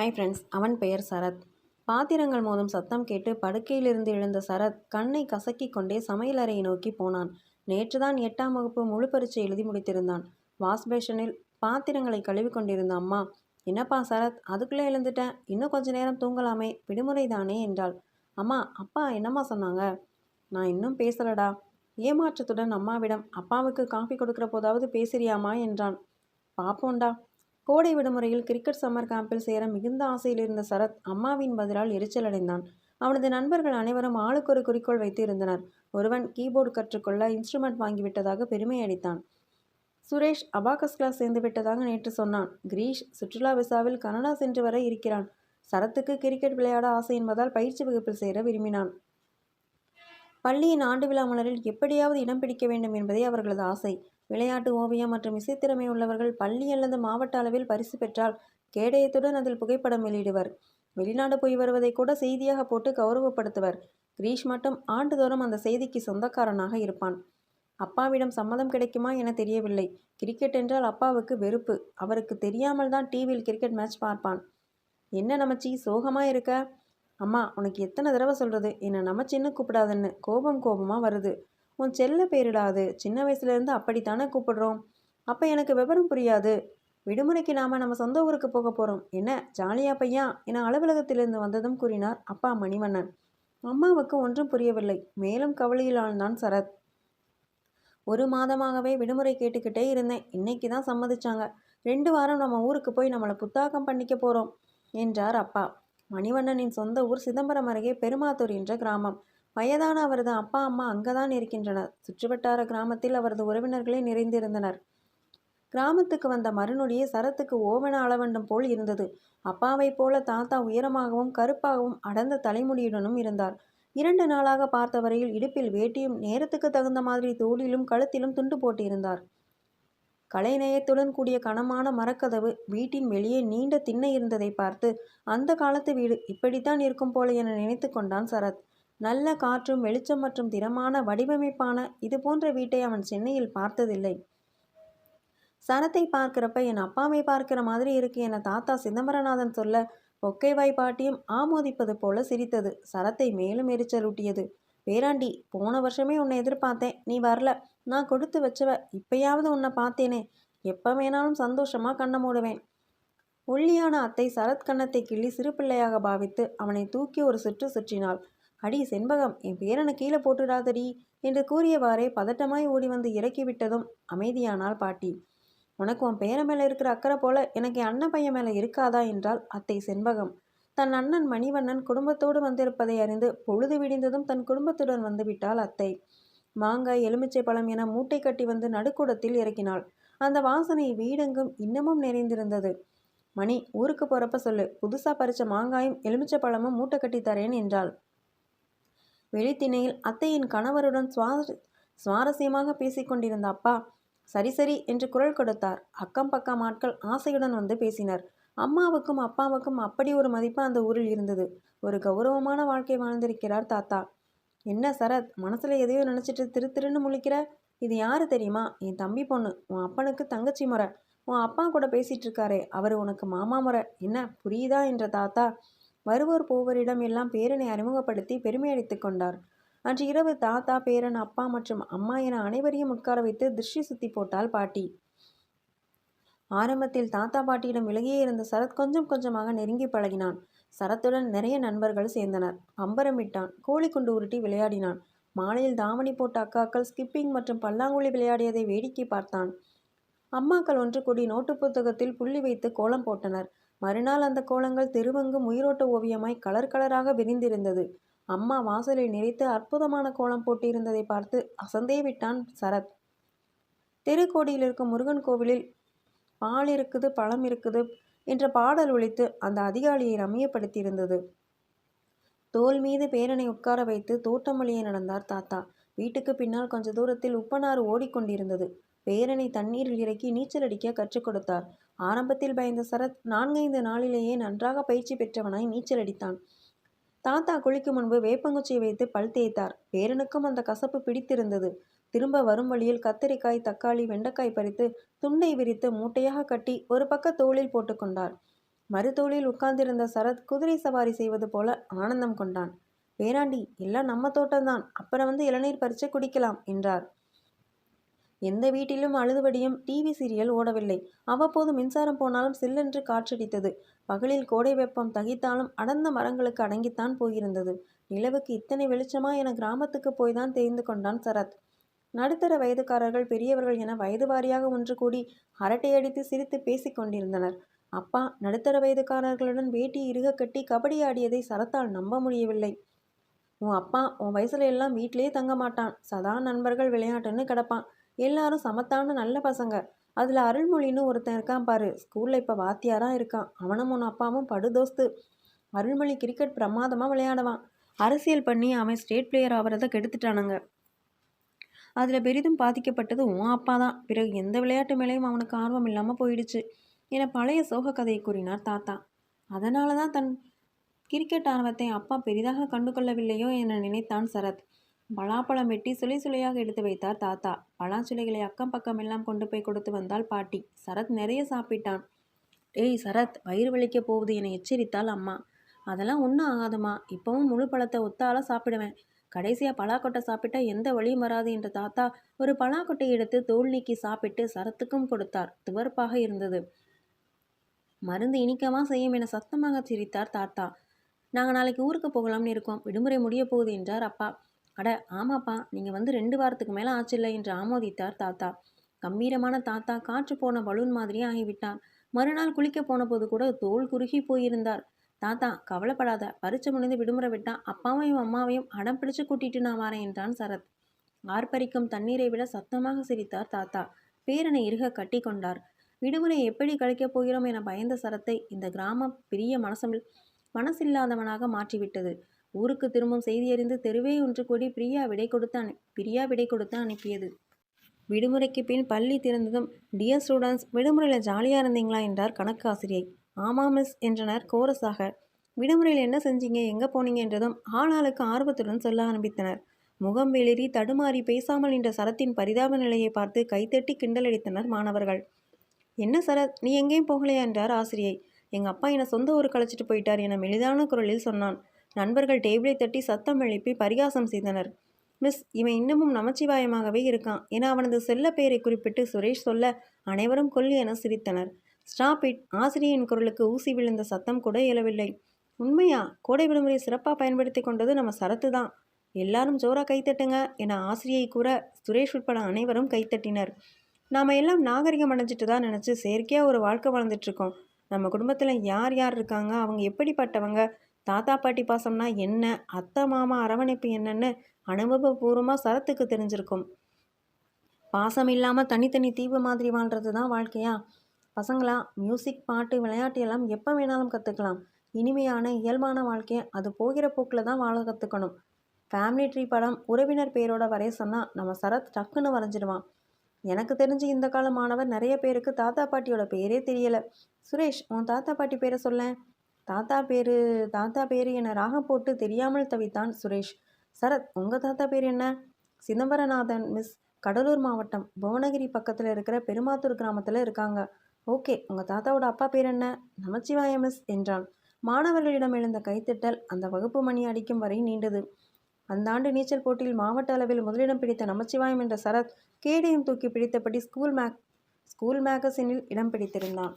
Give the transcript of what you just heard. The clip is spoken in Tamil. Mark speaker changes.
Speaker 1: ஹாய் ஃப்ரெண்ட்ஸ் அவன் பெயர் சரத். பாத்திரங்கள் மோதும் சத்தம் கேட்டு படுக்கையிலிருந்து எழுந்த சரத் கண்ணை கசக்கி கொண்டே சமையலறையை நோக்கி போனான். நேற்றுதான் எட்டாம் வகுப்பு முழு பரீட்சை எழுதி முடித்திருந்தான். வாஷ் பேஷனில் பாத்திரங்களை கழுவி கொண்டிருந்த அம்மா என்னப்பா சரத் அதுக்குள்ளே எழுந்துட்டேன். இன்னும் கொஞ்ச நேரம் தூங்கலாமே விடுமுறை தானே என்றாள். அம்மா அப்பா என்னம்மா சொன்னாங்க? நான் இன்னும் பேசலடா. ஏமாற்றத்துடன் அம்மாவிடம் அப்பாவுக்கு காஃபி கொடுக்குற போதாவது பேசுறியாமா? என்றான். பாப்போண்டா கோடை விடுமுறையில் கிரிக்கெட் சம்மர் கேம்பில் சேர மிகுந்த ஆசையில் இருந்த சரத் அம்மாவின் பதிலால் எரிச்சல் அடைந்தான். அவனது நண்பர்கள் அனைவரும் ஆளுக்கு ஒரு குறிக்கோள் வைத்து இருந்தனர். ஒருவன் கீபோர்டு கற்றுக்கொள்ள இன்ஸ்ட்ருமெண்ட் வாங்கிவிட்டதாக பெருமை அடித்தான் சுரேஷ் அபாகஸ் கிளாஸ் சேர்ந்து விட்டதாக நேற்று சொன்னான். கிரீஷ் சுற்றுலா விசாவில் கனடா சென்று வர இருக்கிறான். சரத்துக்கு கிரிக்கெட் விளையாட ஆசை என்பதால் பயிற்சி வகுப்பில் சேர விரும்பினான். பள்ளியின் ஆண்டு விழா மலரில் எப்படியாவது இடம் பிடிக்க வேண்டும் என்பதே அவர்களது ஆசை. விளையாட்டு ஓவியம் மற்றும் இசைத்திறமை உள்ளவர்கள் பள்ளி அல்லது மாவட்ட அளவில் பரிசு பெற்றால் கேடயத்துடன் அதில் புகைப்படம் வெளியிடுவர். வெளிநாடு போய் வருவதை கூட செய்தியாக போட்டு கௌரவப்படுத்துவர். கிரீஷ் மட்டும் ஆண்டுதோறும் அந்த செய்திக்கு சொந்தக்காரனாக இருப்பான். அப்பாவிடம் சம்மதம் கிடைக்குமா என தெரியவில்லை. கிரிக்கெட் என்றால் அப்பாவுக்கு வெறுப்பு. அவருக்கு தெரியாமல் தான் டிவியில் கிரிக்கெட் மேட்ச் பார்ப்பான். என்ன நமச்சி சோகமா இருக்க? அம்மா உனக்கு எத்தனை தடவை சொல்றது? என்னை நமச்சின்னு கூப்பிடாதுன்னு கோபம் கோபமா வருது. உன் செல்ல பேரிடாது. சின்ன வயசுலேருந்து அப்படித்தானே கூப்பிடுறோம். அப்போ எனக்கு விவரம் புரியாது. விடுமுறைக்கு நாம் நம்ம சொந்த ஊருக்கு போக போகிறோம் என்ன ஜாலியா பையா? என அலுவலகத்திலிருந்து வந்ததும் கூறினார் அப்பா மணிவண்ணன். அம்மாவுக்கு ஒன்றும் புரியவில்லை. மேலும் கவலையில் ஆழ்ந்தான் சரத். ஒரு மாதமாகவே விடுமுறை கேட்டுக்கிட்டே இருந்தேன். இன்னைக்கு தான் சம்மதிச்சாங்க. ரெண்டு வாரம் நம்ம ஊருக்கு போய் நம்மளை புத்தாக்கம் பண்ணிக்க போகிறோம் என்றார் அப்பா. மணிவண்ணனின் சொந்த ஊர் சிதம்பரம் அருகே பெருமாத்தூர் என்ற கிராமம். வயதான அவரது அப்பா அம்மா அங்கதான் இருக்கின்றனர். சுற்றுவட்டார கிராமத்தில் அவரது உறவினர்களே நிறைந்திருந்தனர். கிராமத்துக்கு வந்த மறுநொடியே சரத்துக்கு ஓவன அளவண்டம் போல் இருந்தது. அப்பாவைப் போல தாத்தா உயரமாகவும் கருப்பாகவும் அடர்ந்த தலைமுடியுடனும் இருந்தார். இரண்டு நாளாக பார்த்த வரையில் இடுப்பில் வேட்டியும் நேரத்துக்கு தகுந்த மாதிரி தோளிலும் கழுத்திலும் துண்டு போட்டிருந்தார். கலைநயத்துடன் கூடிய கனமான மரக்கதவு வீட்டின் வெளியே நீண்ட திண்ணை இருந்ததை பார்த்து அந்த காலத்து வீடு இப்படித்தான் இருக்கும் போல என நினைத்து கொண்டான் சரத். நல்ல காற்றும் வெளிச்சம் மற்றும் திறமான வடிவமைப்பான இது போன்ற வீட்டை அவன் சென்னையில் பார்த்ததில்லை. சரத்தை பார்க்கிறப்ப என் அப்பாவை பார்க்கிற மாதிரி இருக்கு என தாத்தா சிதம்பரநாதன் சொல்ல ஒக்கைவாய் பாட்டியும் ஆமோதிப்பது போல சிரித்தது. சரத்தை மேலும் எரிச்சலூட்டியது. பேராண்டி போன வருஷமே உன்னை எதிர்பார்த்தேன். நீ வரல. நான் கொடுத்து வச்சவ இப்பயாவது உன்னை பார்த்தேனே. எப்போ வேணாலும் சந்தோஷமா கண்ண மூடுவேன் ஒல்லியான அத்தை சரத் கன்னத்தை கிள்ளி சிறு பிள்ளையாக பாவித்து அவனை தூக்கி ஒரு சுற்று சுற்றினாள். அடி செண்பகம் என் பேரனை கீழே போட்டுடாதடி என்று கூறியவாறே பதட்டமாய் ஓடி வந்து இறக்கிவிட்டதும் அமைதியானாள் பாட்டி. உனக்கு உன் பேரன் மேலே இருக்கிற அக்கறை போல எனக்கு என் அண்ணன் பையன் மேலே இருக்காதா என்றால் அத்தை செண்பகம். தன் அண்ணன் மணிவண்ணன் குடும்பத்தோடு வந்திருப்பதை அறிந்து பொழுது விடிந்ததும் தன் குடும்பத்துடன் வந்துவிட்டாள் அத்தை. மாங்காய் எலுமிச்சை பழம் என மூட்டை கட்டி வந்து நடுக்கூடத்தில் இறக்கினாள். அந்த வாசனை வீடெங்கும் இன்னமும் நிறைந்திருந்தது. மணி ஊருக்கு போறப்ப சொல்லு புதுசா பறிச்ச மாங்காயும் எலுமிச்சை பழமும் மூட்டை கட்டி தரேன் என்றாள். வெளித்திணையில் அத்தையின் கணவருடன் சுவார சுவாரஸ்யமாக பேசிக்கொண்டிருந்த அப்பா சரி சரி என்று குரல் கொடுத்தார். அக்கம் பக்கம் ஆட்கள் ஆசையுடன் வந்து பேசினர். அம்மாவுக்கும் அப்பாவுக்கும் அப்படி ஒரு மதிப்பு அந்த ஊரில் இருந்தது. ஒரு கௌரவமான வாழ்க்கை வாழ்ந்திருக்கிறார் தாத்தா. என்ன சரத் மனசுல எதையோ நினைச்சிட்டு திரு திருன்னு முழிக்கிற? இது யாரு தெரியுமா? என் தம்பி பொண்ணு. உன் அப்பனுக்கு தங்கச்சி முறை. உன் அப்பா கூட பேசிட்டு இருக்காரே. அவர் உனக்கு மாமா முறை. என்ன புரியுதா? என்ற தாத்தா வருவோர் போவோரிடம் எல்லாம் பேரனை அறிமுகப்படுத்தி பெருமையடித்து கொண்டார். அன்று இரவு தாத்தா பேரன் அப்பா மற்றும் அம்மா என அனைவரையும் உட்கார வைத்து திருஷ்டி சுத்தி போட்டால் பாட்டி. ஆரம்பத்தில் தாத்தா பாட்டியிடம் விலகியே இருந்த சரத் கொஞ்சம் கொஞ்சமாக நெருங்கி பழகினான். சரத்துடன் நிறைய நண்பர்கள் சேர்ந்தனர். பம்பரமிட்டான் கோழி குண்டு உருட்டி விளையாடினான். மாலையில் தாவணி போட்ட அக்காக்கள் ஸ்கிப்பிங் மற்றும் பல்லாங்குழி விளையாடியதை வேடிக்கை பார்த்தான். அம்மாக்கள் ஒன்று கூடி நோட்டு புத்தகத்தில் புள்ளி வைத்து கோலம் போட்டனர். மறுநாள் அந்த கோலங்கள் தெருவெங்கும் உயிரோட்ட ஓவியமாய் கலர் கலராக விரிந்திருந்தது. அம்மா வாசலை நிறைத்து அற்புதமான கோலம் போட்டிருந்ததை பார்த்து அசந்தே விட்டான் சரத். தெருக்கோடியில் இருக்கும் முருகன் கோவிலில் பால் இருக்குது பழம் இருக்குது என்ற பாடல் ஒழித்து அந்த அதிகாலியை ரம்மியப்படுத்தியிருந்தது. தோல் மீது பேரனை உட்கார வைத்து தோட்டம் வழியே நடந்தார் தாத்தா. வீட்டுக்கு பின்னால் கொஞ்ச தூரத்தில் உப்பனாறு ஓடிக்கொண்டிருந்தது. பேரனை தண்ணீரில் இறக்கி நீச்சல் அடிக்க கற்றுக் கொடுத்தார். ஆரம்பத்தில் பயந்த சரத் நான்கைந்து நாளிலேயே நன்றாக பயிற்சி பெற்றவனாய் நீச்சல் அடித்தான். தாத்தா குளிக்கும் முன்பு வேப்பங்குச்சியை வைத்து பல் தேய்த்தார். பேரனுக்கும் அந்த கசப்பு பிடித்திருந்தது. திரும்ப வரும் வழியில் கத்தரிக்காய் தக்காளி வெண்டைக்காய் பறித்து துண்டை விரித்து மூட்டையாக கட்டி ஒரு பக்க தோளில் போட்டுக்கொண்டார் மறுதோளில் உட்கார்ந்திருந்த சரத் குதிரை சவாரி செய்வது போல ஆனந்தம் கொண்டான். பேராண்டி எல்லாம் நம்ம தோட்டம்தான். அப்புறம் வந்து இளநீர் பறிச்சு குடிக்கலாம் என்றார். எந்த வீட்டிலும் அழுதுபடியும் டிவி சீரியல் ஓடவில்லை. அவ்வப்போது மின்சாரம் போனாலும் சில்லென்று காற்றடித்தது. பகலில் கோடை வெப்பம் தகித்தாலும் அடர்ந்த மரங்களுக்கு அடங்கித்தான் போயிருந்தது. நிலவுக்கு இத்தனை வெளிச்சமா என கிராமத்துக்கு போய் தான் தெரிந்து கொண்டான் சரத். நடுத்தர வயதுக்காரர்கள் பெரியவர்கள் என வயது வாரியாக ஒன்று கூடி அரட்டையடித்து சிரித்து பேசிக் கொண்டிருந்தனர். அப்பா நடுத்தர வயதுக்காரர்களுடன் வேட்டி இறுக கட்டி கபடி ஆடியதை சரத்தால் நம்ப முடியவில்லை. உன் அப்பா உன் வயசுல எல்லாம் வீட்டிலேயே தங்க மாட்டான். சதா நண்பர்கள் விளையாட்டுன்னு கிடப்பான். எல்லாரும் சமத்தான நல்ல பசங்க. அதில் அருள்மொழின்னு ஒருத்தன் இருக்கான் பாரு. ஸ்கூலில் இப்போ வாத்தியாராக இருக்கான். அவனும் உன் அப்பாவும் படுதோஸ்து அருள்மொழி கிரிக்கெட் பிரமாதமாக விளையாடுவான். அரசியல் பண்ணி அவன் ஸ்டேட் பிளேயர் ஆகிறத கெடுத்துட்டானுங்க. அதில் பெரிதும் பாதிக்கப்பட்டது உன் அப்பா தான். பிறகு எந்த விளையாட்டு மேலேயும் அவனுக்கு ஆர்வம் இல்லாமல் போயிடுச்சு. என பழைய சோக கதையை கூறினார் தாத்தா. அதனால தான் தன் கிரிக்கெட் ஆர்வத்தை அப்பா பெரிதாக கண்டு கொள்ளவில்லையோ என நினைத்தான் சரத். பலாப்பழம் வெட்டி சுளை சுளையாக எடுத்து வைத்தார் தாத்தா. பலாச்சுளைகளை அக்கம் பக்கம் எல்லாம் கொண்டு போய் கொடுத்து வந்தால் பாட்டி. சரத் நிறைய சாப்பிட்டான். டேய் சரத் வயிறு வலிக்க போகுது என எச்சரித்தாள் அம்மா. அதெல்லாம் ஒன்றும் ஆகாதுமா. இப்போவும் முழு பழத்தை ஒத்தால சாப்பிடுவேன். கடைசியாக பலாக்கொட்டை சாப்பிட்டா எந்த வழியும் வராது என்ற தாத்தா ஒரு பலாக்கொட்டையை எடுத்து தோல் நீக்கி சாப்பிட்டு சரத்துக்கும் கொடுத்தார். துவர்ப்பாக இருந்தது. மருந்து இனிக்கமாக செய்யும் என சத்தமாக சிரித்தார் தாத்தா. நாங்கள் நாளைக்கு ஊருக்கு போகலாம்னு இருக்கோம். விடுமுறை முடிய போகுது என்றார் அப்பா. அட ஆமாப்பா. நீங்கள் வந்து ரெண்டு வாரத்துக்கு மேலே ஆச்சில்லை என்று ஆமோதித்தார் தாத்தா. கம்பீரமான தாத்தா காற்று போன பலூன் மாதிரியே ஆகிவிட்டார். மறுநாள் குளிக்க போன போது கூட தோல் குறுகி போயிருந்தார். தாத்தா கவலைப்படாத. பரிச்சை முடிந்து விடுமுறை விட்டா அப்பாவையும் அம்மாவையும் அடம் பிடிச்சு கூட்டிட்டு நான் வரேன் என்றான் சரத். ஆர்ப்பரிக்கும் தண்ணீரை விட சத்தமாக சிரித்தார் தாத்தா. பேரனை இருக கட்டி கொண்டார். விடுமுறை எப்படி கழிக்கப் போகிறோம் என பயந்த சரத்தை இந்த கிராமம் பெரிய மனசமில் மனசில்லாதவனாக மாற்றிவிட்டது. ஊருக்கு திரும்பும் செய்தியறிந்து தெருவே ஒன்று கூடி பிரியா விடை கொடுத்து அனு பிரியா விடை கொடுத்து அனுப்பியது. விடுமுறைக்கு பின் பள்ளி திறந்ததும் டியர் ஸ்டூடெண்ட்ஸ் விடுமுறையில் ஜாலியாக இருந்தீங்களா? என்றார் கணக்கு ஆசிரியை ஆமாம் மிஸ் என்றனர் கோரஸாக. விடுமுறையில் என்ன செஞ்சீங்க? எங்கே போனீங்க? என்றதும் ஆளாளுக்கு ஆர்வத்துடன் சொல்ல ஆரம்பித்தனர். முகம் வெளிரி தடுமாறி பேசாமல் நின்ற சரத்தின் பரிதாப நிலையை பார்த்து கைத்தட்டி கிண்டலடித்தனர் மாணவர்கள். என்ன சரத் நீ எங்கேயும் போகலையா? என்றார் ஆசிரியை. எங்கள் அப்பா என்னை சொந்த ஊருக்கு அழைச்சிட்டு போயிட்டார் என மெலிதான குரலில் சொன்னான். நண்பர்கள் டேபிளை தட்டி சத்தம் எழுப்பி பரிகாசம் செய்தனர். மிஸ் இவன் இன்னமும் நமச்சிவாயமாகவே இருக்கான் என அவனது செல்ல பெயரை குறிப்பிட்டு சுரேஷ் சொல்ல அனைவரும் கொல்லி என சிரித்தனர். ஸ்டாப் இட் ஆசிரியரின் குரலுக்கு ஊசி விழுந்த சத்தம் கூட இயலவில்லை உண்மையா? கோடை விடுமுறை சிறப்பாக பயன்படுத்தி கொண்டது நம்ம சரத்து தான். எல்லாரும் ஜோரா கைத்தட்டுங்க என ஆசிரியை கூற சுரேஷ் உட்பட அனைவரும் கைத்தட்டினர் நாம் எல்லாம் நாகரிகம் அடைஞ்சிட்டு தான் நினச்சி செயற்கையாக ஒரு வாழ்க்கை வாழ்ந்துட்டுருக்கோம் நம்ம குடும்பத்தில் யார் யார் இருக்காங்க? அவங்க எப்படிப்பட்டவங்க? தாத்தா பாட்டி பாசம்னா என்ன? அத்தை மாமா அரவணைப்பு என்னன்னு அனுபவபூர்வமாக சரத்துக்கு தெரிஞ்சிருக்கும். பாசம் இல்லாமல் தனித்தனி தீவு மாதிரி வாழ்கிறது தான் வாழ்க்கையா? பசங்களா மியூசிக் பாட்டு விளையாட்டு எல்லாம் எப்போ வேணாலும் கற்றுக்கலாம் இனிமையான இயல்பான வாழ்க்கையை அது போகிற போக்கில் தான் வாழ கற்றுக்கணும் ஃபேமிலி ட்ரீ படம் உறவினர் பேரோட வரைய சொன்னால் நம்ம சரத் டக்குன்னு வரைஞ்சிடுவான். எனக்கு தெரிஞ்சு இந்த கால மாணவர் நிறைய பேருக்கு தாத்தா பாட்டியோட பேரே தெரியலை. சுரேஷ் உன் தாத்தா பாட்டி பேரை சொல்லேன். தாத்தா பேரு தாத்தா பேரு என ராகம் போட்டு தெரியாமல் தவித்தான் சுரேஷ். சரத் உங்கள் தாத்தா பேர் என்ன? சிதம்பரநாதன் மிஸ் கடலூர் மாவட்டம் புவனகிரி பக்கத்தில் இருக்கிற பெருமாத்தூர் கிராமத்தில் இருக்காங்க. ஓகே உங்கள் தாத்தாவோட அப்பா பேர் என்ன? நமச்சிவாய மிஸ் என்றான். மாணவர்களிடம் எழுந்த கைத்திட்டல் அந்த வகுப்பு மணி அடிக்கும் வரை நீண்டது. அந்த ஆண்டு நீச்சல் போட்டியில் மாவட்ட அளவில் முதலிடம் பிடித்த நமச்சிவாயம் என்ற சரத் கேடையும் தூக்கி பிடித்தபடி ஸ்கூல் மேக் ஸ்கூல் மேகசினில் இடம் பிடித்திருந்தான்.